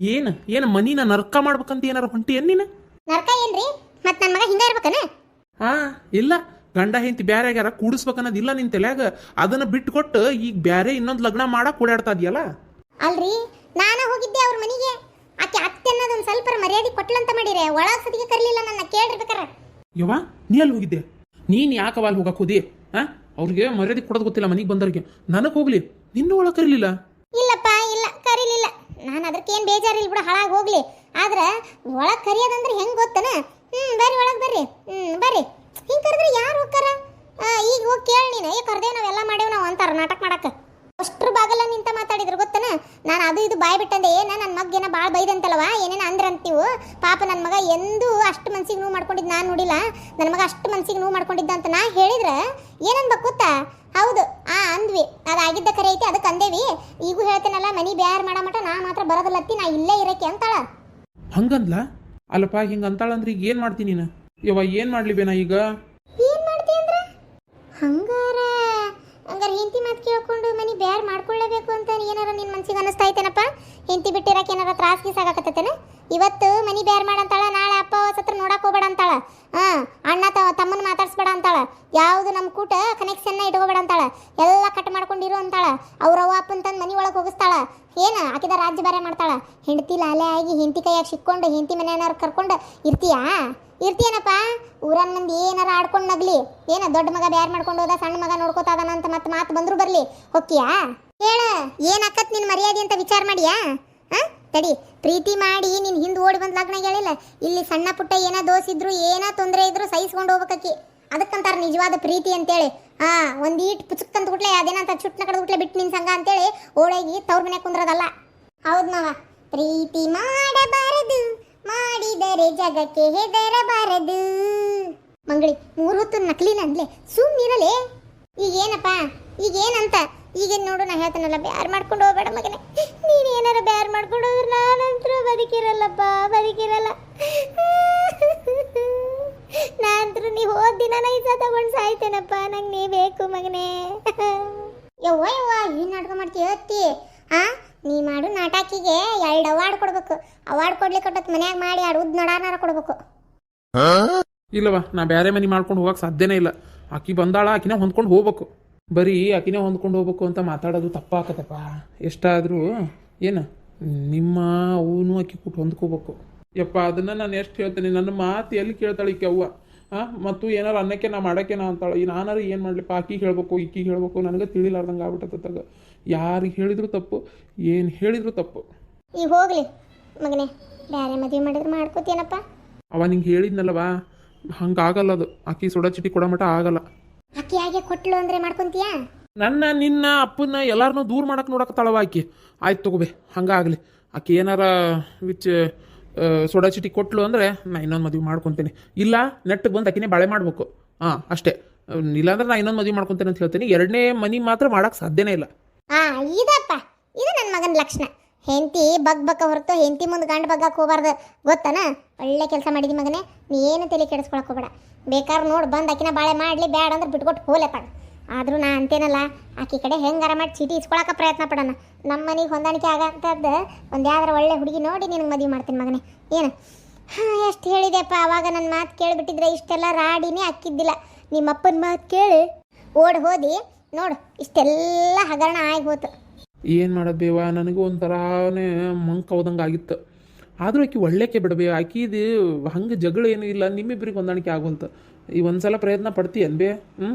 ಏನು ಏನು ಮನಿನ ನರ್ಕ ಮಾಡ್ಬೇಕಂತ ಏನಾರ ಹೊಂಟಿ ಏನ್ ನೀನು? ನರ್ಕ ಏನ್ರಿ? ಮತ್ ನನ್ ಮಗ ಹಿಂಗ ಇರ್ಬೇಕನ? ಹಾ ಇಲ್ಲ. ಗಂಡ ಹೆಂಡತಿ ಬ್ಯಾರೆ ಆಗ್ಯಾರ ಕೂಡಿಸ್ಬೇಕನ್ನೋದಿಲ್ಲ ನಿನ್ ತಲೆಯಾಗ. ಅದನ್ನ ಬಿಟ್ಟು ಕೊಟ್ಟು ಈಗ ಬ್ಯಾರೆ ಇನ್ನೊಂದು ಲಗ್ನ ಮಾಡಕ್ ಓಡಾಡ್ತಾ ಇದೆಯಲ್ಲ? ಅಲ್ರಿ ನಾನ ಹೋಗಿದ್ದೆ ಅವ್ರ ಮನೆಗೆ. ಆಕೆ ಅತ್ತೆ ಅನ್ನೋದು ಒಂದ್ ಸ್ವಲ್ಪ ಮರ್ಯಾದೆ ಕೊಟ್ಲಂತ ಮಾಡಿರೆ ಒಳಗ್ ಸದಿಗೆ ಕರ್ಲಿಲ್ಲ ನನ್ನ ಕೇಳಿರ್ಬೇಕಾರ ಯವ್ವ ನೀ ಅಲ್ಲಿ ಹೋಗಿದ್ದೆ? ನೀನ್ ಯಾಕವ ಅಲ್ಲಿ ಹೋಗಕ್ ಹೋದಿ? ಹಾ? ಅವ್ರಿಗೆ ಮರ್ಯಾದೆ ಕೊಡೋದು ಗೊತ್ತಿಲ್ಲ ಮನಿಗೆ ಬಂದವ್ರಿಗೆ. ನನಗೆ ಹೋಗ್ಲಿ ನಿನ್ನ ಒಳ ಕರೀಲಿಲ್ಲ? ಇಲ್ಲಪ್ಪ ಇಲ್ಲ ನಾನು ಅದಕ್ಕೇನ್ ಬೇಜಾರಿಲ್ಲ ಬಿಡು, ಹಾಳಾಗಿ ಹೋಗ್ಲಿ. ಆದ್ರೆ ಒಳಗೆ ಕರಿಯೋದಂದ್ರೆ ಹೆಂಗೆ ಗೊತ್ತನ? ಹ್ಞೂ ಬರ್ರಿ ಒಳಗೆ ಬರ್ರಿ. ಹ್ಞೂ ಬರ್ರಿ. ಹಿಂಗೆ ಕರೆದ್ರೆ ಯಾರು ಹೋಗ್ತಾರ? ಈಗ ಹೋಗಿ ಕೇಳಿ ನೀನು. ಏ ನಾವು ನಾವೆಲ್ಲ ಮಾಡೇವು ನಾವು ಅಂತಾರ ನಾಟಕ ಮಾಡಕ್ಕೆ ಅಷ್ಟ್ರ ಬಾಗಲ್ಲ ನಿಂತ ಮಾತಾಡಿದ್ರು ಗೊತ್ತನ? ನಾನು ಅದು ಇದು ಬಾಯ್ ಬಿಟ್ಟಂದೆ, ಏನ ನನ್ನ ಮಗ ಏನ ಭಾಳ ಬೈದಂತಲ್ವ ಏನೇನು ಅಂದ್ರೆ ಅಂತೀವು. ಪಾಪ ನನ್ನ ಮಗ ಎಂದೂ ಅಷ್ಟು ಮನ್ಸಿಗೆ ನೋವು ಮಾಡ್ಕೊಂಡಿದ್ದು ನಾನು ನೋಡಿಲ್ಲ. ನನ್ನ ಮಗ ಅಷ್ಟು ಮನ್ಸಿಗೆ ನೋವು ಮಾಡ್ಕೊಂಡಿದ್ದ ಅಂತ ನಾ ಹೇಳಿದ್ರೆ, ಏನನ್ಬೇಕು ಗೊತ್ತಾ? ಹೌದು. ಆ ಅಂದ್ವಿ. ಅದಾಗಿದ್ದ ಕರೆ ಐತಿ ಅದಕ್ಕೆ ಅಂದೇವಿ ಈಗೂ ಹೇಳ್ತೇನಲ್ಲ ಮನಿ ಬ್ಯಾರ್ ಮಾಡಮಟ ನಾ ಮಾತ್ರ ಬರೋದಲ್ಲತ್ತಿ ನಾ ಇಲ್ಲೇ ಇರಕ್ಕೆ ಅಂತಾಳ. ಹಂಗಂದ್ಲ? ಅಲ್ಲಪ್ಪ ಹಿಂಗ ಅಂತಾಳಂದ್ರೆ ಈಗ ಏನ್ ಮಾಡ್ತೀನಿ ನೀನು? ಯವ್ವ ಏನ್ ಮಾಡ್ಲಿ ಬೇನಾ ಈಗ? ಏನ್ ಮಾಡ್ತಿ ಅಂದ್ರೆ? ಹಂಗಾರ ಹಂಗಾರ ಹೆಂಡತಿ ಮಾತು ಕೇಳ್ಕೊಂಡು ಮನಿ ಬ್ಯಾರ್ ಮಾಡ್ಕೊಳ್ಳೇಬೇಕು ಅಂತ ಏನಾರ ನಿನ್ ಮನ್ಸಿಗೆ ಅನಿಸ್ತಾ ಐತೇನಪ್ಪ? ಹೆಂಡತಿ ಬಿಟ್ಟಿರಕ್ಕೆ ಏನಾರ ತ್ರಾಸ್ ಗೀಸ್ ಆಗಾಕತ್ತೇನ ಇವತ್ತು ಮನಿ ಬ್ಯಾರ್ ಮಾಡಂತಾಳ ನಾಳೆ ಅಪ್ಪ ಸತ್ರ ನೋಡಕ್ ಹೋಗ್ಬೇಡ ಅಂತಾಳ. ಹಾ, ಅಣ್ಣ ತ, ತಮ್ಮನ ಮಾತಾಡ್ಸ್ಬೇಡ ಅಂತಾಳ. ಯಾವುದು ನಮ್ಮ ಕೂಟ ಕನೆಕ್ಷನ್ ಇಟ್ಕೋಬೇಡ ಅಂತಾಳ. ಎಲ್ಲ ಕಟ್ ಮಾಡ್ಕೊಂಡಿರು ಅಂತಾಳ. ಅವ್ರ ಅವ್ವ ಅಪ್ಪನ ತಂದು ಮನಿ ಒಳಗೆ ಹೋಗಿಸ್ತಾಳ. ಏನ, ಆಕಿದ ರಾಜ್ಯ ಬಾರೆ ಮಾಡ್ತಾಳ. ಹೆಂಡತಿ ಲಾಲೆ ಆಗಿ ಹೆಂಡತಿ ಕೈಯಾಗ ಸಿಕ್ಕೊಂಡು ಹೆಂಡತಿ ಮನೆಯವ್ರು ಕರ್ಕೊಂಡು ಇರ್ತೀಯಾ? ಇರ್ತೀಯನಪ್ಪ? ಊರನ್ ಮಂದಿ ಏನಾರ ಆಡ್ಕೊಂಡು ನಗ್ಲಿ. ಏನ, ದೊಡ್ಡ ಮಗ ಬ್ಯಾರ್ ಮಾಡ್ಕೊಂಡು ಹೋದ, ಸಣ್ಣ ಮಗ ನೋಡ್ಕೋತಾ ಅದಾನ ಅಂತ ಮತ್ತೆ ಮಾತು ಬಂದ್ರು ಬರ್ಲಿ. ಹೊಕ್ಕಿಯಾ ಹೇಳ ಏನ್ ಅಕ್ಕತ್ ನಿನ್ ಮರ್ಯಾದೆ ಅಂತ ವಿಚಾರ ಮಾಡಿಯಾ? ಆ ತಡಿ, ಪ್ರೀತಿ ಮಾಡಿ ನಿನ್ನ ಹಿಂದೆ ಓಡಿ ಬಂದ ಲಗ್ನ ಹೇಳಿಲ್ಲ. ಇಲ್ಲಿ ಸಣ್ಣ ಪುಟ್ಟ ಏನೋ ದೋಸೆ ಇದ್ರು, ಏನೋ ತೊಂದರೆ ಇದ್ರು ಸಹಿಸ್ಕೊಂಡು ಹೋಗ್ಬೇಕಿ ಅದಕ್ಕಂತಾರೆ ನಿಜವಾದ ಪ್ರೀತಿ ಅಂತೇಳಿ. ಆ ಒಂದೀಟ್ ಪುಚಕ್ ಅಂತ ಗುಟ್ಲೆ ಅದೇನಂತ ಚುಟ್ನ ಗುಟ್ಲೆ ಬಿಟ್ಟು ನಿನ್ ಸಂಘ ಅಂತೇಳಿ ಓಡೋಗಿ ತವ್ರ ಮನೆ ಕುಂದ್ರದಲ್ಲ. ಹೌದ್ ಮಾವ. ಪ್ರೀತಿ ಮಾಡಬಾರದು, ಮಾಡಿದರೆ ಜಗಕ್ಕೆ ಹೆದರಬಾರದು. ಮಂಗಳಿ ಮೂರು ಹೊತ್ತು ನಕಲಿನ ಅಂದ್ಲೆ ಸುಮ್ಮನಿರಲೇ ಈಗ ಏನಪ್ಪ ಈಗ ನೋಡು, ನಾ ಹೇಳ್ತಾನಲ್ಲ, ಬ್ಯಾರ್ ಮಾಡ್ಕೊಂಡು ಹೋಗ್ಬೇಡ ಮಗನೇ. ನೀನು ಏನಾರ ಬ್ಯಾರ್ ಮಾಡ್ಕೊಂಡು ಹೋದ್ರೆ ನಾನಂತೂ ಬದುಕಿರಲ್ಲಪ್ಪ, ಬದುಕಿರಲ್ಲ. ನಾನಂತರೂ ನೀವು ಹೋದ ದಿನ ನೈಸ ತಗೊಂಡು ಸಾಯ್ತೇನಪ್ಪ, ನಂಗೆ ನೀ ಬೇಕು ಮಗನೇ. ಯವ್ವ ಯವ್ವ, ಏನು ನಾಟಕ ಮಾಡ್ತೀಯ ಅತ್ತಿ? ಆ? ನೀ ಮಾಡು ನಾಟಕಿಗೆ ಎರಡು ಅವಾರ್ಡ್ ಕೊಡ್ಬೇಕು. ಅವಾರ್ಡ್ ಕೊಡ್ಲಿಕ್ಕೆ ಕೊಟ್ಟತ್ ಮನ್ಯಾಗ ಮಾಡಿ ಎರಡು ಉದ್ ನಡಾನಾರ ಕೊಡ್ಬೇಕು. ಇಲ್ಲವಾ ನಾ ಬೇರೆ ಮನಿ ಮಾಡ್ಕೊಂಡು ಹೋಗಕ್ ಸಾಧ್ಯನೇ ಇಲ್ಲ. ಆಕಿ ಬಂದಾಳ, ಆಕಿನ ಹೊಂದ್ಕೊಂಡು ಹೋಗ್ಬೇಕು. ಬರೀ ಆಕಿನೇ ಹೊಂದ್ಕೊಂಡು ಹೋಗ್ಬೇಕು ಅಂತ ಮಾತಾಡೋದು ತಪ್ಪಾಕತ್ತಪ್ಪ ಎಷ್ಟಾದರೂ ಏನು ನಿಮ್ಮ ಅವನು ಆಕಿ ಕೂಟ್ ಹೊಂದ್ಕೋಬೇಕು. ಯಪ್ಪ ಅದನ್ನು ನಾನು ಎಷ್ಟು ಹೇಳ್ತೇನೆ ನನ್ನ ಮಾತು ಎಲ್ಲಿ ಕೇಳ್ತಾಳೆ ಈಕೆ ಅವ್ವ? ಹಾಂ ಮತ್ತು ಏನಾರು ಅನ್ನಕ್ಕೆ ನಾ ಮಾಡಕ್ಕೆ ನಾ ಅಂತಾಳೆ? ಈ ನಾನಾರು ಏನು ಮಾಡಲಿಪ್ಪ? ಆಕಿಗೆ ಹೇಳ್ಬೇಕು ಈಕಿಗೆ ಹೇಳ್ಬೇಕು ನನಗೆ ತಿಳಿಲಾರ್ದಂಗೆ ಆಗ್ಬಿಟ್ಟತ್ತಗ ಯಾರಿಗೆ ಹೇಳಿದ್ರು ತಪ್ಪು ಏನು ಹೇಳಿದ್ರು ತಪ್ಪು. ಈಗ ಹೋಗ್ಲಿ ಮಗನೇ ಬೇರೆ ಮದುವೆ ಮಾಡಿದ್ರೆ ಮಾಡ್ಕೋತೀನಪ್ಪ. ಅವ ನಿಂಗೆ ಹೇಳಿದ್ನಲ್ಲವಾ? ಹಂಗಾಗಲ್ಲ ಅದು. ಅಕ್ಕಿ ಸುಡ ಚಿಟಿ ಕೊಡೋ ಮಟ ಆಗಲ್ಲ. ಅಕ್ಕಿ ಹಾಗೆ ಕೊಟ್ಲು ಅಂದ್ರೆ ಮಾಡ್ಕೊಂತೀಯಾ? ನನ್ನ ನಿನ್ನ ಅಪ್ಪನ ಎಲ್ಲಾರನ್ನೂ ದೂರ ಮಾಡಕ್ಕೆ ತಳವ ಆಕಿ. ಆಯ್ತು ತಗೋಬೇ ಹಂಗಾಗ್ಲಿ. ಆಕಿ ಏನಾರ ವಿಚ್ ಸೋಡಾ ಚಿಟಿ ಕೊಟ್ಲು ಅಂದ್ರೆ ನಾ ಇನ್ನೊಂದು ಮದುವೆ ಮಾಡ್ಕೊತೀನಿ. ಇಲ್ಲ ನೆಟ್ಟಿಗೆ ಬಂದು ಆಕಿನೇ ಬಾಳೆ ಮಾಡಬೇಕು. ಹಾಂ ಅಷ್ಟೇ. ಇಲ್ಲ ಇಲ್ಲಾಂದ್ರೆ ನಾ ಇನ್ನೊಂದು ಮದುವೆ ಮಾಡ್ಕೊತೇನೆ ಅಂತ ಹೇಳ್ತೀನಿ. ಎರಡನೇ ಮನಿ ಮಾತ್ರ ಮಾಡಕ್ಕೆ ಸಾಧ್ಯನೇ ಇಲ್ಲ. ಆ ಇದಪ್ಪ. ಇದು ನನ್ನ ಮಗನ ಲಕ್ಷಣ. ಹೆಂಡತಿ ಬಗ್ ಬಕ್ಕ ಹೊರತು ಹೆಂಡತಿ ಮುಂದೆ ಗಂಡ ಬಗ್ಗಕ್ಕೆ ಹೋಗ್ಬಾರ್ದು. ಗೊತ್ತನ? ಒಳ್ಳೆ ಕೆಲಸ ಮಾಡಿದಿ ಮಗನೇ. ನೀ ಏನು ತಲೆ ಕೆಡಿಸ್ಕೊಳಕ್ ಹೋಗ್ಬೇಡ. ಬೇಕಾದ್ರೆ ನೋಡಿ ಬಂದು ಆಕಿನ ಬಾಳೆ ಮಾಡಲಿ ಬ್ಯಾಡ ಅಂದ್ರೆ ಬಿಟ್ಕೊಟ್ಟು ಹೋಲೆ ತಗ ಆದರೂ ನಾ ಅಂತೇನಲ್ಲ, ಆಕಿ ಕಡೆ ಹೆಂಗಾರ ಮಾಡಿ ಚೀಟಿ ಇಸ್ಕೊಳಕ್ಕೆ ಪ್ರಯತ್ನ ಪಡೋಣ. ನಮ್ಮ ಮನೆಗೆ ಹೊಂದಾಣಿಕೆ ಆಗಂತದ್ದು ಒಂದು ಯಾವ್ದಾರ ಒಳ್ಳೆ ಹುಡುಗಿ ನೋಡಿ ನಿನಗೆ ಮದುವೆ ಮಾಡ್ತೀನಿ ಮಗನೇ. ಏನು? ಹಾಂ, ಎಷ್ಟು ಹೇಳಿದೆಪ್ಪ ಆವಾಗ ನನ್ನ ಮಾತು ಕೇಳಿಬಿಟ್ಟಿದ್ರೆ ಇಷ್ಟೆಲ್ಲ ರಾಡಿನೇ ಅಕ್ಕಿದ್ದಿಲ್ಲ ನಿಮ್ಮ ಅಪ್ಪನ ಮಾತು ಕೇಳಿ. ಓಡಿ ಹೋದಿ, ನೋಡು ಇಷ್ಟೆಲ್ಲ ಹಗರಣ ಆಗಿ ಹೋತು. ಏನು ಮಾಡೋದು ಬೇವಾ ನನಗೂ ಒಂಥರನೇ ಮಂಕ್ ಹೋದಂಗೆ ಆಗಿತ್ತು. ಆದರೂ ಆಕಿ ಒಳ್ಳೆಕೆ ಬಿಡಬೇ ಆಕಿದು ಹಂಗೆ ಜಗಳ ಏನೂ ಇಲ್ಲ ನಿಮ್ಮಿಬ್ಬರಿಗೆ ಹೊಂದಾಣಿಕೆ ಆಗುವಂತ. ಈ ಒಂದ್ಸಲ ಪ್ರಯತ್ನ ಪಡ್ತೀಯನ್ ಬೇ ಹ್ಞೂ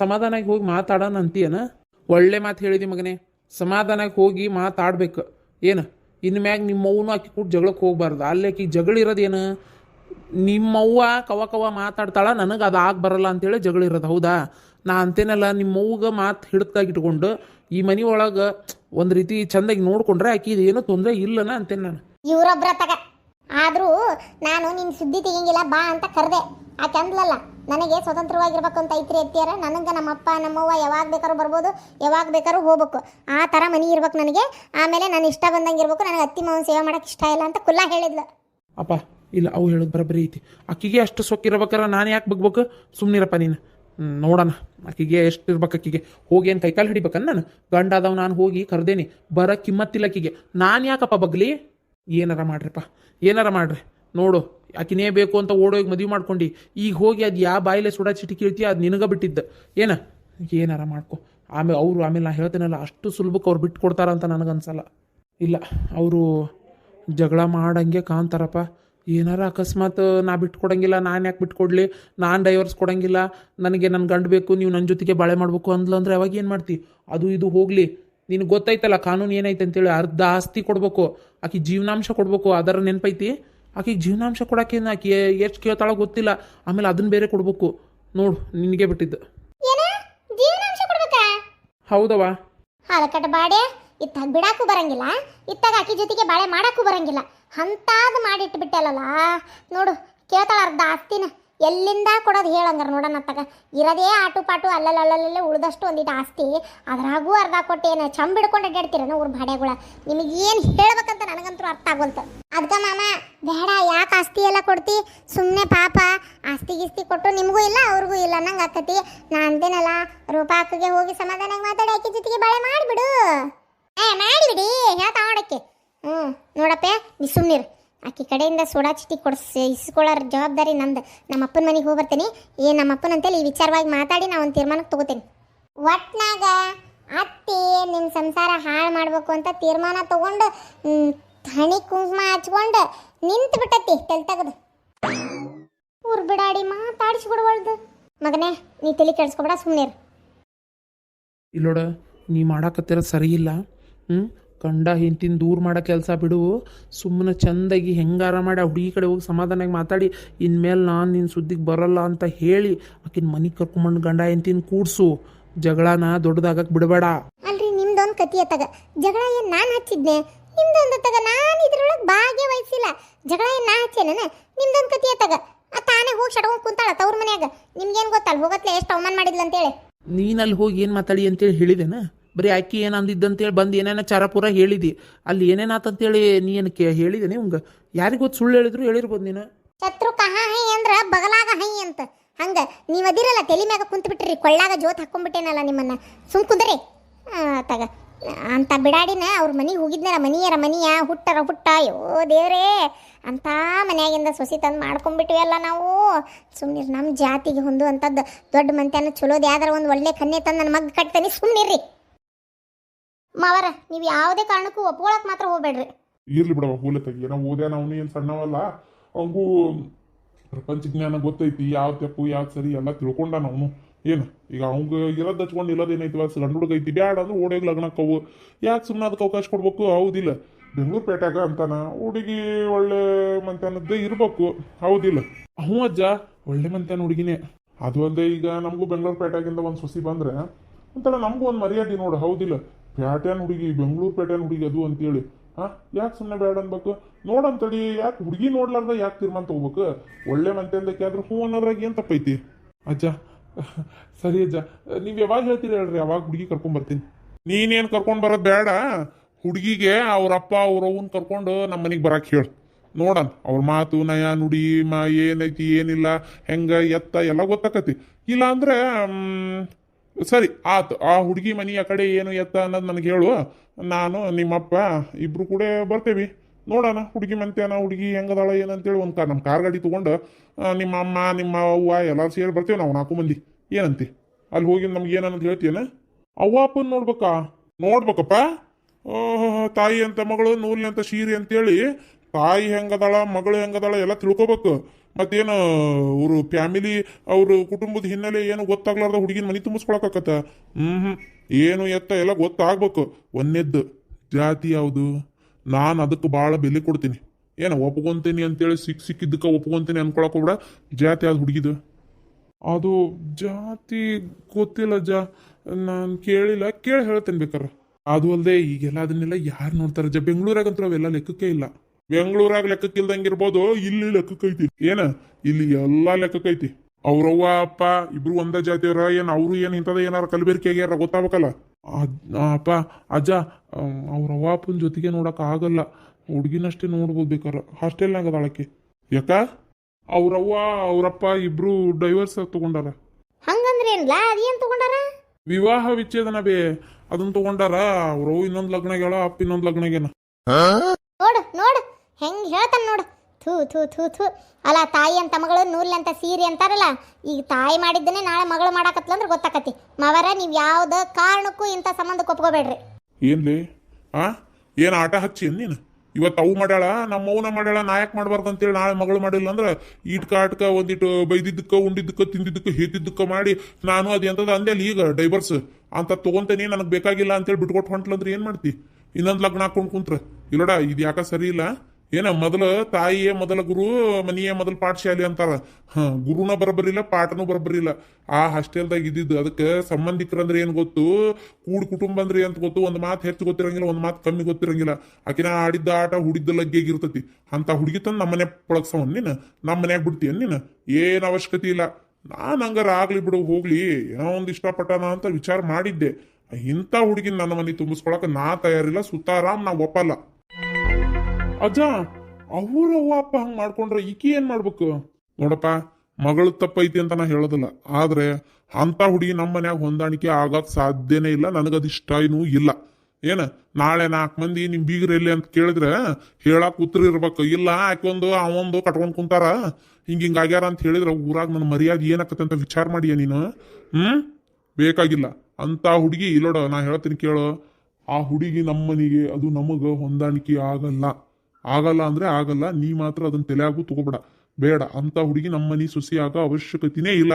ಸಮಾಧಾನಾಗಿ ಹೋಗಿ ಮಾತಾಡೋಣ ಅಂತೀಯನ? ಒಳ್ಳೆ ಮಾತು ಹೇಳಿದಿ ಮಗನೇ ಸಮಾಧಾನಾಗಿ ಹೋಗಿ ಮಾತಾಡ್ಬೇಕು. ಏನು? ಇನ್ನು ಮ್ಯಾಗ ನಿಮ್ಮವ್ವನೂ ಆಕಿ ಕೂಡ ಜಗಳಕ್ಕೆ ಹೋಗ್ಬಾರ್ದು. ಅಲ್ಲಿ ಆಕಿ ಜಗಳ ಇರೋದೇನು ನಿಮ್ಮವ್ವ ಕವ ಕವ ಮಾತಾಡ್ತಾಳ, ನನಗೆ ಅದು ಆಗ ಬರಲ್ಲ ಅಂತೇಳಿ ಜಗಳ ಇರೋದು ಹೌದಾ? ನಾ ಅಂತೇನಲ್ಲ ನಿಮ್ಮವ್ಗೆ ಮಾತು ಹಿಡಿದಾಗಿಟ್ಕೊಂಡು ಈ ಮನೆ ಒಳಗೆ ಒಂದು ರೀತಿ ಚಂದಾಗಿ ನೋಡ್ಕೊಂಡ್ರೆ ಆಕಿ ಏನೂ ತೊಂದರೆ ಇಲ್ಲನ ಅಂತೇನೆ ನಾನು. ಇವರೊಬ್ರ ತಗ. ಆದರೂ ನಾನು ನಿನ್ನ ಸುದ್ದಿ ತೆಗಿಂಗಿಲ್ಲ ಬಾ ಅಂತ ಕರೆದೆ. ಆ ಅಂದ್ಲಲ್ಲ, ನನಗೆ ಸ್ವತಂತ್ರವಾಗಿರ್ಬೇಕು ಅಂತ ಐತ್ರಿ ಎತ್ತಿಯಾರ ನನಗೆ ನಮ್ಮಪ್ಪ, ನಮ್ಮವ್ವ ಯಾವಾಗ ಬೇಕಾದ್ರೂ ಬರ್ಬೋದು, ಯಾವಾಗ ಬೇಕಾದ್ರೂ ಹೋಗ್ಬೇಕು. ಆ ಥರ ಮನೆ ಇರ್ಬೇಕು ನನಗೆ. ಆಮೇಲೆ ನಾನು ಇಷ್ಟ ಬಂದಂಗೆ ಇರ್ಬೇಕು. ನನಗೆ ಅತ್ತಿ ಮಾವನ ಸೇವೆ ಮಾಡೋಕೆ ಇಷ್ಟ ಇಲ್ಲ ಅಂತ ಕುಲ್ಲ ಹೇಳಿದ್ಲು. ಅಪ್ಪ, ಇಲ್ಲ, ಅವು ಹೇಳೋದು ಬರಬರಿ ಐತಿ. ಅಕ್ಕಿಗೆ ಅಷ್ಟು ಸೊಕ್ಕಿರ್ಬೇಕಾರ, ನಾನು ಯಾಕೆ ಬಗ್ಬೇಕು? ಸುಮ್ಮನಿರಪ್ಪ ನೀನು. ನೋಡೋಣ. ಆಕಿಗೆ ಎಷ್ಟು ಇರ್ಬೇಕು ಆಕಿಗೆ ಹೋಗಿ ಏನು ಕೈಕಾಲು ಹಿಡಿಬೇಕನ್ನ ನಾನು? ಗಂಡ ನಾನು ಹೋಗಿ ಕರ್ದೇನಿ. ಬರ ಕಿಮ್ಮತ್ತಿಲ್ಲ ಆಕಿಗೆ ನಾನು ಯಾಕಪ್ಪ ಬಗ್ಲಿ? ಏನಾರ ಮಾಡ್ರಿಪ್ಪ, ಏನಾರ ಮಾಡ್ರಿ. ನೋಡು, ಆಕಿನೇ ಬೇಕು ಅಂತ ಓಡೋಗಿ ಮದುವೆ ಮಾಡ್ಕೊಂಡು. ಈಗ ಹೋಗಿ ಅದು ಯಾವ ಬಾಯಿಲೆ ಸುಡಾ ಚಿಟಿ ಇರ್ತೀಯ ಅದು ನಿನಗ ಬಿಟ್ಟಿದ್ದ. ಏನ? ಏನಾರ ಮಾಡ್ಕೊ. ಆಮೇಲೆ ಅವರು, ಆಮೇಲೆ ನಾನು ಹೇಳ್ತೇನಲ್ಲ, ಅಷ್ಟು ಸುಲಭಕ್ಕೆ ಅವ್ರು ಬಿಟ್ಟು ಕೊಡ್ತಾರಂತ ನನಗನ್ಸಲ್ಲ. ಇಲ್ಲ, ಅವರು ಜಗಳ ಮಾಡಂಗೆ ಕಾಣ್ತಾರಪ್ಪ. ಏನಾರ ಅಕಸ್ಮಾತ್ ನಾ ಬಿಟ್ಕೊಡಂಗಿಲ್ಲ, ನಾನು ಯಾಕೆ ಬಿಟ್ಕೊಡ್ಲಿ? ನಾನು ಡೈವರ್ಸ್ ಕೊಡಂಗಿಲ್ಲ. ನನಗೆ ನನ್ನ ಗಂಡು ಬೇಕು, ನೀವು ನನ್ನ ಜೊತೆಗೆ ಬಾಳೆ ಮಾಡಬೇಕು ಅಂದ್ಲಂದ್ರೆ ಅವಾಗ ಏನು ಮಾಡ್ತಿ? ಅದು ಇದು ಹೋಗಲಿ. ನಿನಗೆ ಗೊತ್ತೈತಲ್ಲ ಕಾನೂನು ಏನೈತೆ ಅಂತೇಳಿ ಅರ್ಧ ಆಸ್ತಿ ಕೊಡಬೇಕು ಆಕಿ ಜೀವನಾಂಶ ಕೊಡಬೇಕು ಅದರ ನೆನಪೈತಿ? ಆಕೆಗೆ ಜೀವನಾಂಶ ಕೊಡೋಕೆ ಆಕೆ ಎಷ್ಟು ಕೇಳ್ತಾಳೋ ಗೊತ್ತಿಲ್ಲ ಆಮೇಲೆ ಅದನ್ನ ಬೇರೆ ಕೊಡಬೇಕು. ನೋಡು ನಿನಗೆ ಬಿಟ್ಟಿದ್ದು. ಹೌದವ ಹಾಲಕಟ್ಟ ಬಾಡೆ ಇತ್ತಾಗ ಬಿಡಾಕು ಬರಂಗಿಲ್ಲ ಇತ್ತಾಗ ಆಕಿ ಜೊತೆಗೆ ಬಾಳೆ ಮಾಡಕ್ಕೂ ಬರಂಗಿಲ್ಲ ಅಂತಾದ್ ಮಾಡಿಟ್ಟು ಬಿಟ್ಟಲ್ಲಲ್ಲ ನೋಡು ಕೇಳ್ತಾಳ ಅರ್ಧ ಆಸ್ತಿನ. ಎಲ್ಲಿಂದ ಕೊಡೋದು ಹೇಳಂಗಾರ ನೋಡೋಣ ಅತ್ತಾಗ. ಇರೋದೇ ಆಟು ಪಾಟು ಅಲ್ಲಲ್ಲಲ್ಲಲ್ಲೇ ಉಳಿದಷ್ಟು ಒಂದಿಟ್ಟು ಆಸ್ತಿ. ಅದ್ರಾಗೂ ಅರ್ಧ ಕೊಟ್ಟೇನು ಚಂಬ ಹಿಡ್ಕೊಂಡು ಅಡ್ಡಾಡ್ತೀರೇನು ಊರು ಭಾಡೆಗಳ ನಿಮಗೆ ಏನು ಹೇಳ್ಬೇಕಂತ ನನಗಂತೂ ಅರ್ಥ ಆಗೋಲ್ತ. ಅದ್ಕೆ ಮಾಮ, ಬೇಡ, ಯಾಕೆ ಆಸ್ತಿ ಎಲ್ಲ ಕೊಡ್ತಿ? ಸುಮ್ಮನೆ ಪಾಪ, ಆಸ್ತಿ ಗಿಸ್ತಿ ಕೊಟ್ಟು ನಿಮಗೂ ಇಲ್ಲ, ಅವ್ರಿಗೂ ಇಲ್ಲ ನಂಗೆ ಆಕತಿ. ನಾ ಅಂದೇನಲ್ಲ ರೂಪಾಕಿಗೆ ಹೋಗಿ ಸಮಾಧಾನಕ್ಕೆ ಮಾತಾಡಿ, ಆಕೆ ಜೊತೆಗೆ ಬಾಳೆ ಮಾಡಿಬಿಡು. ಏ, ಮಾಡಿಬಿಡಿ, ಹೇಳ್ತಾ ಮಾಡೋಕ್ಕೆ ಹ್ಞೂ ನೋಡಪ್ಪ, ನೀ ಸುಮ್ಮನಿರು ಆಕಿ ಕಡೆಯಿಂದ ಸೋಡಾ ಚಿಟ್ಟಿ ಕೊಡ್ಸಿ, ಇಸ್ಕೊಳ್ಳೋರ ಜವಾಬ್ದಾರಿ ನಂದು. ನಮ್ಮ ಅಪ್ಪನ ಮನೆಗೆ ಹೋಗಿ ಏ, ನಮ್ಮ ಅಪ್ಪನ ಅಂತೇಳಿ ಈ ವಿಚಾರವಾಗಿ ಮಾತಾಡಿ ನಾ ಒಂದು ತೀರ್ಮಾನಕ್ಕೆ ತಗೋತೀನಿ. ಒಟ್ನಾಗ ಅತ್ತಿ ನಿಮ್ಮ ಸಂಸಾರ ಹಾಳು ಮಾಡಬೇಕು ಅಂತ ತೀರ್ಮಾನ ತಗೊಂಡು ಹಣಿ ಕುಂಕುಮ ಹಚ್ಕೊಂಡು ನಿಂತು ಬಿಟ್ಟತಿ ತಲೆ ತೆಗೆದು. ಊರ್ ಬಿಡಾಡಿ ಮಾತಾಡಿಸ್ಬಿಡ್ಬಾರ್ದು ಮಗನೇ, ನೀ ತಲೆ ಕೆಡಿಸ್ಕೊಬೇಡ ಸುಮ್ಮನೆ ಇಲ್ಲೋಡ, ನೀ ಮಾಡಾಕತ್ತಿರೋದು ಸರಿ ಇಲ್ಲ ಹ್ಞೂ ಕಂಡ ಹಿಂತಿನ ದೂರ ಮಾಡೋ ಕೆಲಸ ಬಿಡು. ಸುಮ್ಮನೆ ಚಂದಾಗಿ ಹೆಂಗಾರ ಮಾಡಿ ಆ ಹುಡುಗಿ ಕಡೆ ಹೋಗಿ ಸಮಾಧಾನಾಗಿ ಮಾತಾಡಿ ಇನ್ಮೇಲೆ ನಾನು ನಿನ್ನ ಸುದ್ದಿಗೆ ಬರಲ್ಲ ಅಂತ ಹೇಳಿ ಆಕಿನ ಮನೆಗೆ ಕರ್ಕೊಂಬಂದು ಗಂಡ ಹೆಂಡತಿನ ಕೂಡ್ಸು. ಜಗಳನ ದೊಡ್ಡದಾಗಕ್ಕೆ ಬಿಡಬೇಡ. ಅಲ್ರಿ ನಿಮ್ದೊಂದು ಕತಿ ಅತ್ತಾಗ ಜಗಳ ಏನ್ ನಾನು ಹಚ್ಚಿದ್ನೆ? ನಿಮ್ದೊಂದು ಅತ್ತಾಗ ನಾನು ಇದ್ರೊಳಗೆ ಭಾಗ್ಯವಹಿಸಿಲ್ಲ ಜಗಳ ಏನ್ ನಾ ಹಚ್ಚೇನ ನಿಮ್ದೊಂದು ಕತಿ ಅತ್ತಾಗ ಆ ತಾನೇ ಹೋಗಿ ಶಟ್ಕೊಂಡ್ ಕುಂತಾಳ ತವ್ರ ಮನ್ಯಾಗ. ನಿಮ್ಗೇನು ಗೊತ್ತಲ್ಲ ಹೋಗತ್ಲೆ ಎಷ್ಟು ಅವಮಾನ ಮಾಡಿದ್ಲ ಅಂತೇಳಿ ನೀನಲ್ಲಿ ಹೋಗಿ ಏನು ಮಾತಾಡಿ ಅಂತೇಳಿ ಹೇಳಿದೆನ? ಬರೀ ಆಕಿ ಏನು ಬಂದು ಏನೇನೋ ಚರಪುರ ಹೇಳಿದಿ. ಅಲ್ಲಿ ಏನೇನಾತಂತೇಳಿ ನೀ ಏನು ಕೇ ಹೇಳಿದೆ ನಿಮ್ಗೆ? ಯಾರಿಗೆ ಗೊತ್ತು ಸುಳ್ಳು ಹೇಳಿದ್ರು ಹೇಳಿರ್ಬೋದು ನೀನು? ಶತ್ರು ಕಹ ಹೈ ಅಂದ್ರ ಬಗಲಾಗ ಹೈ ಅಂತ. ಹಂಗ, ನೀವು ಅದಿರಲ್ಲ, ತಲೆ ಮ್ಯಾಗ ಕುಂತ ಬಿಟ್ರಿ, ಕೊಳ್ಳಾಗ ಜೋತ್ ಹಾಕೊಂಡ್ಬಿಟ್ಟೇನಲ್ಲ ನಿಮ್ಮನ್ನ. ಸುಮ್ ಕುಂದ್ರಿ. ತಗ. ಅಂತ ಬಿಡಾಡಿನ ಅವ್ರ ಮನೆಗೆ ಹೋಗಿದ್ನಲ್ಲ, ಮನಿಯರ ಮನಿಯ, ಹುಟ್ಟರ ಹುಟ್ಟ ಅಯ್ಯೋ ದೇವ್ರೇ. ಅಂತ ಮನ್ಯಾಗಿಂದ ಸೊಸಿ ತಂದು ಮಾಡ್ಕೊಂಡ್ಬಿಟ್ವಿ ಅಲ್ಲ ನಾವು. ಸುಮ್ಮನಿರಿ ನಮ್ಮ ಜಾತಿಗೆ ಹೊಂದುವಂಥದ್ದು ದೊಡ್ಡ ಮಂತ್ಯಾನ ಚಲೋದು ಯಾವ್ದಾರ ಒಂದು ಒಳ್ಳೆ ಕನ್ನೆ ತಂದು ನನ್ನ ಮಗ್ ಕಟ್ತಾನೆ ಸುಮ್ಮನಿರ್ರಿ ಮಾವರ, ನೀವು ಯಾವುದೇ ಕಾರಣಕ್ಕೂ ಒಪ್ಕೊಳಕ್ ಮಾತ್ರ ಹೋಗ್ಬೇಡ್ರಿ. ಇರ್ಲಿ ಬಿಡವ ಹೋಲೆ ತೆಗಿ. ನಾವು ಓದ್ಯಾನ ಅವನು ಏನು ಸಣ್ಣವಲ್ಲ ಅವಂಗೂ ಪ್ರಪಂಚ ಜ್ಞಾನ ಗೊತ್ತೈತಿ ಯಾವ ತಪ್ಪು ಯಾವ ಸರಿ ಎಲ್ಲ ತಿಳ್ಕೊಂಡಾನ ಅವನು. ಏನು? ಈಗ ಅವಂಗ ಇರೋದ್ ಹಚ್ಕೊಂಡು ಇಲ್ಲದೇನೈತಿ ಗಂಡು ಹುಡುಗ ಐತಿ. ಬ್ಯಾಡ ಅಂದ್ರೆ ಓಡೋಗಿ ಲಗ್ನಕ್ಕವು ಯಾಕೆ ಸುಮ್ಮನೆ ಅದಕ್ಕೆ ಅವಕಾಶ ಕೊಡ್ಬೇಕು? ಹೌದಿಲ್ಲ. ಬೆಂಗಳೂರು ಪೇಟ್ಯಾಗ ಅಂತಾನ, ಹುಡುಗಿ ಒಳ್ಳೆ ಮಂತ್ಯಾನದ್ದು ಇರ್ಬೇಕು. ಹೌದಿಲ್ಲ. ಹ್ಞೂ ಅಜ್ಜ, ಒಳ್ಳೆ ಮಂತ್ಯಾನ ಹುಡುಗಿನೇ. ಅದು ಅಲ್ಲದೆ ಈಗ ನಮಗೂ ಬೆಂಗಳೂರು ಪೇಟ್ಯಾಗಿಂದ ಒಂದು ಸೊಸಿ ಬಂದ್ರೆ, ಒಂಥರ ನಮಗೂ ಒಂದು ಮರ್ಯಾದೆ ನೋಡು. ಹೌದಿಲ್ಲ. ಪ್ಯಾಟ್ಯಾನ ಹುಡುಗಿ, ಬೆಂಗಳೂರು ಪ್ಯಾಟರ್ನ್ ಹುಡುಗಿ ಅದು ಅಂತೇಳಿ. ಹಾ, ಯಾಕೆ ಸುಮ್ಮನೆ ಬೇಡ ಅನ್ಬೇಕು? ನೋಡಂತಡಿ ಯಾಕೆ ಹುಡುಗಿ ನೋಡ್ಲಾರ್ದ ಯಾಕೆ ತೀರ್ಮಾನ ತಗೋಬೇಕು? ಒಳ್ಳೆ ಮಂತ್ಯಂದಕ್ಕೆ ಆದ್ರೆ ಹೂ ಅನ್ನೋದ್ರಾಗ ಏನು ತಪ್ಪೈತಿ? ಅಜ್ಜ, ಸರಿ ಅಜ್ಜ, ನೀವು ಯಾವಾಗ ಹೇಳ್ತೀರಿ ಹೇಳ್ರಿ, ಯಾವಾಗ ಹುಡುಗಿ ಕರ್ಕೊಂಡ್ ಬರ್ತೀನಿ. ನೀನೇನು ಕರ್ಕೊಂಡು ಬರೋದು ಬೇಡ ಹುಡುಗಿಗೆ ಅವ್ರ ಅಪ್ಪ, ಅವ್ರ ಅವನ್ ಕರ್ಕೊಂಡು ನಮ್ಮ ಮನೆಗೆ ಬರಕ್ಕೆ ಹೇಳು. ನೋಡಣ ಅವ್ರ ಮಾತು, ನಯ, ನುಡಿ, ಮಾ, ಏನೈತಿ, ಏನಿಲ್ಲ, ಹೆಂಗ, ಎತ್ತ, ಎಲ್ಲ ಗೊತ್ತಾಕತಿ. ಇಲ್ಲ ಅಂದ್ರೆ ಸರಿ, ಆತು. ಆ ಹುಡುಗಿ ಮನೆಯ ಕಡೆ ಏನು ಎತ್ತ ಅನ್ನೋದು ನನಗೆ ಹೇಳು. ನಾನು, ನಿಮ್ಮಪ್ಪ, ಇಬ್ರು ಕೂಡ ಬರ್ತೇವಿ. ನೋಡೋಣ, ಹುಡುಗಿ ಮಂತೇನ ಹುಡುಗಿ ಹೆಂಗದಾಳ, ಏನಂತೇಳಿ ಒಂದು ಕಾರ್ ನಮ್ಮ ಕಾರ್ ಗಾಡಿ ತೊಗೊಂಡು ನಿಮ್ಮ ಅಮ್ಮ, ನಿಮ್ಮ ಅವ್ವ ಎಲ್ಲರೂ ಸೇರಿ ಬರ್ತೇವೆ ನಾವು ನಾಲ್ಕು ಮಂದಿ. ಏನಂತಿ? ಅಲ್ಲಿ ಹೋಗಿ ನಮ್ಗೆ ಏನನ್ನೋದು ಹೇಳ್ತೀಯನ? ಅವ್ವ, ಅಪ್ಪನ ನೋಡ್ಬೇಕಾ? ನೋಡ್ಬೇಕಪ್ಪ. ತಾಯಿ ಅಂತ ಮಗಳು ನೂಲಿ ಅಂತ ಶೀರಿ ಅಂತೇಳಿ, ತಾಯಿ ಹೆಂಗದಾಳ, ಮಗಳು ಹೆಂಗದಾಳ ಎಲ್ಲ ತಿಳ್ಕೊಬೇಕು. ಮತ್ತೇನು, ಅವರು ಫ್ಯಾಮಿಲಿ, ಅವರು ಕುಟುಂಬದ ಹಿನ್ನೆಲೆ ಏನು ಗೊತ್ತಾಗ್ಲಾರ್ದ ಹುಡುಗಿನ ಮನೆ ತುಂಬಿಸ್ಕೊಳಕತ್ತ ಹ್ಮ್ ಹ್ಮ್ ಏನು ಎತ್ತ ಎಲ್ಲ ಗೊತ್ತಾಗ್ಬೇಕು. ಒಂದೇದ್ದು ಜಾತಿ ಯಾವುದು? ನಾನು ಅದಕ್ಕೆ ಭಾಳ ಬೆಲೆ ಕೊಡ್ತೀನಿ. ಏನು, ಒಪ್ಕೊಂತೀನಿ ಅಂತೇಳಿ ಸಿಕ್ಕ ಸಿಕ್ಕಿದ್ದಕ್ಕೆ ಒಪ್ಕೊಂತೀನಿ ಅನ್ಕೊಳಕ್ಕೆ ಕೂಡ ಜಾತಿ ಅದು ಹುಡುಗಿದು? ಅದು ಜಾತಿ ಗೊತ್ತಿಲ್ಲ ಜಾ, ನಾನು ಕೇಳಿಲ್ಲ. ಕೇಳಿ ಹೇಳ್ತೇನೆ ಬೇಕಾರೆ. ಅದು ಅಲ್ಲದೆ ಈಗೆಲ್ಲ ಅದನ್ನೆಲ್ಲ ಯಾರು ನೋಡ್ತಾರೆ ಜ? ಬೆಂಗಳೂರಾಗಂತೂ ಅವೆಲ್ಲ ಲೆಕ್ಕಕ್ಕೆ ಇಲ್ಲ. ಬೆಂಗಳೂರಾಗ ಲೆಕ್ಕಕ್ಕಿಲ್ದಂಗಿರ್ಬೋದು ಇಲ್ಲಿ ಲೆಕ್ಕಕ್ಕೈತಿ ಏನ? ಇಲ್ಲಿ ಎಲ್ಲಾ ಲೆಕ್ಕಕ್ಕೈತಿ ಅವ್ರವ್ವ ಅಪ್ಪ ಇಬ್ರು ಒಂದ ಜಾತಿಯವ್ರ ಏನ್ ಅವ್ರು ಏನ್ ಇಂಥದ ಏನಾರ ಕಲಬೆರಕೆ ಆಗ್ಯಾರ ಗೊತ್ತಾಗಬೇಕಲ್ಲ? ಅಪ್ಪ ಅಜ್ಜ ಅವ್ರವ್ವ ಅಪ್ಪನ ಜೊತೆಗೆ ನೋಡಕ್ ಆಗಲ್ಲ. ಹುಡುಗಿನಷ್ಟೇ ನೋಡ್ಬೋದು ಬೇಕಾರ. ಹಾಸ್ಟೆಲ್ನಾಗ ಅದಾಳಕ್ಕೆ ಯಾಕ? ಅವ್ರವ್ವ ಅವ್ರಪ್ಪ ಇಬ್ರು ಡೈವರ್ಸ್ ತಗೊಂಡಾರ. ಹಂಗಂದ್ರೆ ಅದೇನ್ ತಗೊಂಡಾರ? ವಿವಾಹ ವಿಚ್ಛೇದನ ಬೇ. ಅದನ್ನ ತಗೊಂಡಾರ. ಅವ್ರವ್ ಇನ್ನೊಂದ್ ಲಗ್ನ ಆಗ್ಯಾಳ ಅಪ್ಪ ಇನ್ನೊಂದ್ ಲಗ್ನಗೆನ ನೋಡು ನೋಡು. ಹೆಂಗೆ ಹೇಳ್ತಾನೆ ನೋಡು. ಥೂ ಥೂ ಥೂ ಥೂ. ಅಲ್ಲ, ತಾಯಿ ಅಂತ ಮಗಳು ನೂರ್ಲಿ ಅಂತ ಸೀರೆ ಅಂತಾರಲ್ಲ, ಈಗ ತಾಯಿ ಮಾಡಿದ್ದನ್ನೇ ನಾಳೆ ಮಗಳು ಮಾಡಾಕತ್ಲ ಅಂದ್ರೆ ಗೊತ್ತಾಕತಿ. ಮವರ, ನೀವು ಯಾವ್ದು ಕಾರಣಕ್ಕೂ ಇಂಥ ಸಂಬಂಧ ಒಪ್ಕೋಬೇಡ್ರಿ. ಏನ್ಲಿ ಆ? ಏನು ಆಟ ಹಚ್ಚಿ ನೀನು ಇವತ್ತು ಅವು ಮಾಡ್ಯಾಳ, ನಮ್ಮ ಅವನ ಮಾಡ್ಯಾಳ ನಾಯಕ್ ಮಾಡಬಾರ್ದು ಅಂತೇಳಿ ನಾಳೆ ಮಗಳು ಮಾಡಿಲ್ಲ ಅಂದ್ರೆ ಈಟ್ಕ ಆಟ್ಕ, ಒಂದಿಟ್ಟು ಬೈದಿದ್ದಕ್ಕೆ, ಉಂಡಿದ್ದಕ್ಕ, ತಿಂದಿದ್ದಕ್ಕೆ, ಹೇತಿದ್ದಕ್ಕ ಮಾಡಿ ನಾನು ಅದು ಎಂತದ ಅಂದೆ ಈಗ ಡೈವರ್ಸ್ ಅಂತ ತಗೊಂತೇನೆ, ನನಗೆ ಬೇಕಾಗಿಲ್ಲ ಅಂತೇಳಿ ಬಿಟ್ಕೊಟ್ಟು ಹೊಂಟ್ಲಂದ್ರೆ ಏನು ಮಾಡ್ತಿ? ಇನ್ನೊಂದು ಲಗ್ನ ಹಾಕೊಂಡು ಕುಂತ್ರ. ಇಲ್ಲೋಡ ಇದು ಯಾಕ ಸರಿ ಇಲ್ಲ? ಏನ ಮೊದಲು ತಾಯಿಯೇ ಮೊದಲ ಗುರು, ಮನಿಯೇ ಮೊದಲ ಪಾಠಶಾಲೆ ಅಂತಾರ. ಹ, ಗುರುನ ಬರಬರಿಲ್ಲ, ಪಾಠನೂ ಬರಬರಿಲ್ಲ. ಆ ಹಾಸ್ಟೆಲ್ದಾಗ ಇದ್ದಿದ್ದು ಅದಕ್ಕೆ ಸಂಬಂಧಿಕರಂದ್ರೆ ಏನ್ ಗೊತ್ತು? ಕೂಡ್ ಕುಟುಂಬ ಅಂದ್ರೆ ಅಂತ ಗೊತ್ತು? ಒಂದು ಮಾತು ಹೆಚ್ಚು ಗೊತ್ತಿರಂಗಿಲ್ಲ, ಒಂದು ಮಾತು ಕಮ್ಮಿ ಗೊತ್ತಿರಂಗಿಲ್ಲ. ಆಕಿನ ಆಡಿದ್ದ ಆಟ ಹುಡಿದ್ದ ಲಗ್ಗೆಗಿರ್ತತಿ ಅಂತ ಹುಡುಗಿ ತಂದು ನಮ್ಮ ಮನೆ ಪಳಗ್ಸವನ್ ನೀನು? ನಮ್ಮ ಮನ್ಯಾಗ ಬಿಡ್ತೀಯ ನೀನು? ಏನ್ ಅವಶ್ಯಕತೆ ಇಲ್ಲ. ನಾನು ಹಂಗಾರ ಆಗ್ಲಿ ಬಿಡು, ಹೋಗ್ಲಿ. ಏನೋ ಒಂದು ನಾ ಅಂತ ವಿಚಾರ ಮಾಡಿದ್ದೆ. ಇಂಥ ಹುಡುಗಿನ ನನ್ನ ಮನೆ ತುಂಬಿಸ್ಕೊಳಕ ನಾ ತಯಾರಿಲ್ಲ ಸುತಾರಾಮ್ ನಾ ಒಪ್ಪಲ್ಲ. ಅಜ್ಜ, ಅವ್ರ ಅವ್ವ ಅಪ್ಪ ಹಂಗ್ ಮಾಡ್ಕೊಂಡ್ರೆ ಈಕಿ ಏನ್ ಮಾಡ್ಬೇಕು? ನೋಡಪ್ಪ, ಮಗಳು ತಪ್ಪೈತಿ ಅಂತ ನಾ ಹೇಳೋದಿಲ್ಲ. ಆದ್ರೆ ಅಂತ ಹುಡುಗಿ ನಮ್ಮ ಮನ್ಯಾಗ ಹೊಂದಾಣಿಕೆ ಆಗಕ್ ಸಾಧ್ಯನೇ ಇಲ್ಲ. ನನಗದಿಷ್ಟ ಏನೂ ಇಲ್ಲ. ಏನ, ನಾಳೆ ನಾಲ್ಕು ಮಂದಿ ನಿಮ್ ಬೀಗ್ರ ಎಲ್ಲಿ ಅಂತ ಕೇಳಿದ್ರೆ, ಹೇಳಕ್ ಉತ್ತರ ಇರ್ಬೇಕು. ಇಲ್ಲ ಆಕೊಂದು ಅವೊಂದು ಕಟ್ಕೊಂಡ್ ಕುಂತಾರ. ಹಿಂಗ ಹಿಂಗ ಆಗ್ಯಾರ ಅಂತ ಹೇಳಿದ್ರೆ ಊರಾಗ ನನ್ನ ಮರ್ಯಾದೆ ಏನಾಕತ್ತೆ ಅಂತ ವಿಚಾರ ಮಾಡಿಯ ನೀನು? ಹ್ಮ್? ಬೇಕಾಗಿಲ್ಲ. ಅಂತ ಹುಡುಗಿ, ಇಲ್ಲೋಡ, ನಾ ಹೇಳ್ತೀನಿ ಕೇಳು. ಆ ಹುಡುಗಿ ನಮ್ಮನಿಗೆ ಮನೆಗೆ ಅದು ನಮಗ ಹೊಂದಾಣಿಕೆ ಆಗಲ್ಲ. ಆಗಲ್ಲ ಅಂದ್ರೆ ಆಗಲ್ಲ ನೀ ಮಾತ್ರ ಅದನ್ನ ತಲೆಯಾಗೂ ತಗೋಬೇಡ. ಬೇಡ ಅಂತ ಹುಡುಗಿ ನಮ್ಮ ಮನೆ ಸೊಸಿ ಆಗೋ ಅವಶ್ಯಕತೆನೇ ಇಲ್ಲ.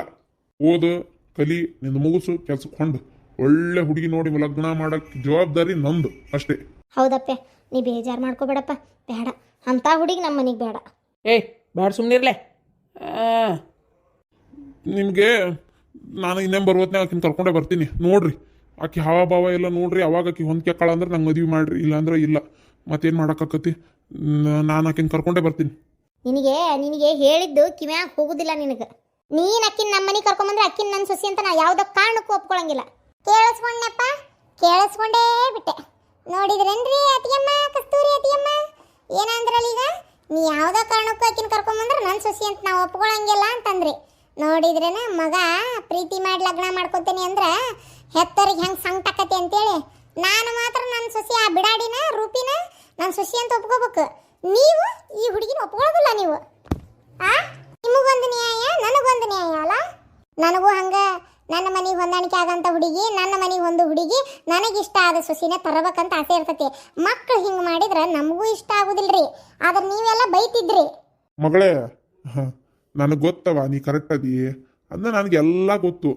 ಓದು ಕಲಿ ನಿನ್ನ ಮುಗಿಸು ಕೆಲ್ಸಕ್ಕೆ ಹೊಂಡು. ಒಳ್ಳೆ ಹುಡುಗಿ ನೋಡಿ ಲಗ್ನ ಮಾಡಕ್ ಜವಾಬ್ದಾರಿ ನಂದು ಅಷ್ಟೇ. ಹೌದಪ್ಪ ನೀ ಬೇಜಾರು ಮಾಡ್ಕೋಬೇಡಪ್ಪ. ಬೇಡ ಅಂತ ಹುಡುಗಿ ನಮ್ಮ ಮನೆಗೆ ಬೇಡ. ಏಯ್ ಬೇಡ ಸುಮ್ಮನಿರ್ಲೆ ನಿಮಗೆ ನಾನು ಇನ್ನೇನು ಬರುವತ್ನಾಗ ಆಕಿನ ಕರ್ಕೊಂಡೇ ಬರ್ತೀನಿ. ನೋಡ್ರಿ ಆಕೆ ಹಾವ ಭಾವ ಎಲ್ಲ ನೋಡ್ರಿ ಅವಾಗ ಆಕಿ ಹೊಂದ್ಕೆ ಅಂದ್ರೆ ನಂಗೆ ಮದುವೆ ಮಾಡ್ರಿ ಇಲ್ಲಾಂದ್ರೆ ಇಲ್ಲ. ಮತ್ತೇನು ಮಾಡೋಕ್ಕಾಕತಿ ನಾನು ಆಕಿನ ಕರ್ಕೊಂಡೇ ಬರ್ತೀನಿ. ನಿನಗೆ ನಿನಗೆ ಹೇಳಿದ್ದು ಕಿವ್ಯಾಗ ಹೋಗುದಿಲ್ಲ ನಿನಗೆ. ನೀನ್ ಅಕ್ಕಿನ ನಮ್ಮ ಕರ್ಕೊಂಡು ಕರ್ಕೊಂಬಂದ್ರೆ ಅಕ್ಕಿನ ನನ್ನ ಸೊಸಿ ಅಂತ ನಾ ಯಾವುದೋ ಕಾರಣಕ್ಕೂ ಒಪ್ಕೊಳಂಗಿಲ್ಲ. ಕೇಳಿಸ್ಕೊಂಡಪ್ಪ ಕೇಳಿಸ್ಕೊಂಡೇ ಬಿಟ್ಟೆ. ನೋಡಿದ್ರೇನ್ರಿ ಅತಿಯಮ್ಮ, ಕಸ್ತೂರಿ ಅತಿಯಮ್ಮ? ಏನಂದ್ರಲ್ಲಿ ಈಗ? ನೀ ಯಾವುದೋ ಕಾರಣಕ್ಕೂ ಅಕ್ಕಿನ ಕರ್ಕೊಂಬಂದ್ರೆ ನನ್ನ ಸೊಸಿ ಅಂತ ನಾವು ಒಪ್ಕೊಳಂಗಿಲ್ಲ ಅಂತಂದ್ರಿ. ನೋಡಿದ್ರೇನ ಮಗ ಪ್ರೀತಿ ಮಾಡಿ ಲಗ್ನ ಮಾಡ್ಕೊತೀನಿ ಅಂದ್ರೆ ಹೆತ್ತರಿಗೆ ಹೆಂಗೆ ಸಂಕಟ ಅಂತೇಳಿ, ನಾನು ಮಾತ್ರ ನನ್ನ ಸೊಸಿ ಆ ಬಿಡಾಡಿನ, ರೂಪಿನ ನನ್ನ ಸೊಸಿ ಅಂತ ಒಪ್ಕೋಬೇಕು. ನೀವು ಈ ಹುಡುಗಿನ ಒಪ್ಕೊಳ್ಳೋದಿಲ್ಲ ನೀವು. ಆ? ನಿಮಗೊಂದು ನ್ಯಾಯ ನನಗೊಂದು ನ್ಯಾಯ ಅಲ್ಲ? ನನಗೂ ಹಂಗೆ ನನ್ನ ಮನೆಗೆ ಹೊಂದಾಣಿಕೆ ಆಗಂತ ಹುಡುಗಿ ನನ್ನ ಮನೆಗೆ ಒಂದು ಹುಡುಗಿ ನನಗಿಷ್ಟ ಆದ ಸೊಸಿನೇ ತರಬೇಕಂತ ಆಸೆ ಇರ್ತೈತಿ. ಮಕ್ಕಳು ಹಿಂಗೆ ಮಾಡಿದ್ರೆ ನಮಗೂ ಇಷ್ಟ ಆಗುದಿಲ್ರಿ. ಆದ್ರೆ ನೀವೆಲ್ಲ ಬೈತಿದ್ರಿ. ಮಗಳೇ ನನಗೆ ಗೊತ್ತವ ನೀ ಕರೆಕ್ಟ್ ಅದಿ ನನಗೆ ಎಲ್ಲ ಗೊತ್ತು.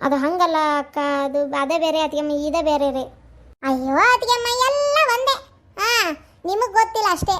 ಅದು ಹಂಗಲ್ಲ ಅಕ್ಕ ಅದು ಅದೇ ಬೇರೆ ಅತಿಗೆಮ್ಮ ಇದೇ ಬೇರೆ ರೀ. ಅಯ್ಯೋ ಅತಿಗೆಮ್ಮ ಎಲ್ಲ ಒಂದೇ. ಹಾ ನಿಮಗೆ ಗೊತ್ತಿಲ್ಲ ಅಷ್ಟೇ.